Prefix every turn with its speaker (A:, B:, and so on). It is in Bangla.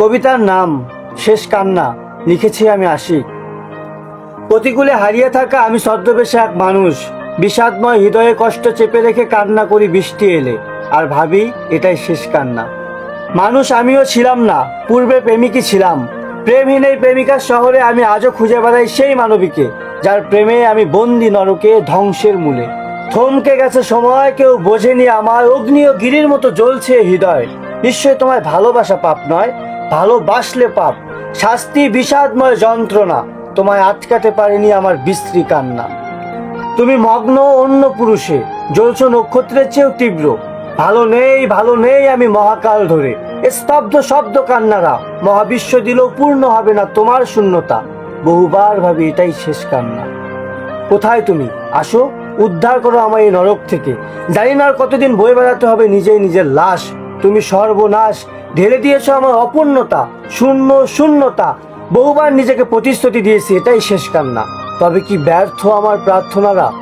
A: কবিতার নাম, শেষ কান্না, লিখেছি আমি আশিক। প্রতিকূলে হারিয়ে থাকা আমি ছদ্মবেশে এক মানুষ। বিষাদময় হৃদয়ে কষ্ট চেপে রেখে কান্না করি বৃষ্টি এলে। আর ভাবি, এটাই শেষ কান্না। মানুষ আমিও ছিলাম না, পূর্বে প্রেমিকই ছিলাম। প্রেমহীন এই প্রেমিকার শহরে আমি আজও খুঁজে বেড়াই সেই মানবীকে, যার প্রেমে আমি বন্দি নরকে ধ্বংসের মূলে। থমকে গেছে সময়, কেউ বোঝেনি আমার অগ্নি ও গিরির মতো জ্বলছে হৃদয়। নিশ্চয় তোমায় ভালোবাসা পাপ নয় ভালোবাসলে পাপ, শাস্তি বিষাদময় যন্ত্রণা, তোমায় আটকাতে পারেনি আমার বিশ্রী কান্না। তুমি মগ্ন অন্য পুরুষে, জ্বলছ নক্ষত্রের চেয়েও তীব্র। ভালো নেই ভালো নেই আমি মহাকাল ধরে। স্তব্ধ শব্দ কান্নারা, মহাবিশ্ব দিলেও পূর্ণ হবে না তোমার শূন্যতা। বহুবার ভাবি এটাই শেষ কান্না। কোথায় তুমি? আসো, উদ্ধার করো আমার এই নরক থেকে। জানি না আর কতদিন বয়ে বেড়াতে হবে, নিজেই নিজের লাশ। তুমি সর্বনাশ। ঢেলে দিয়েছ আমার অপূর্ণতা, শূন্য শূন্যতা। বহুবার নিজেকে প্রতিশ্রুতি দিয়েছি, এটাই শেষ কান্না। তবে কি ব্যর্থ আমার প্রার্থনারা?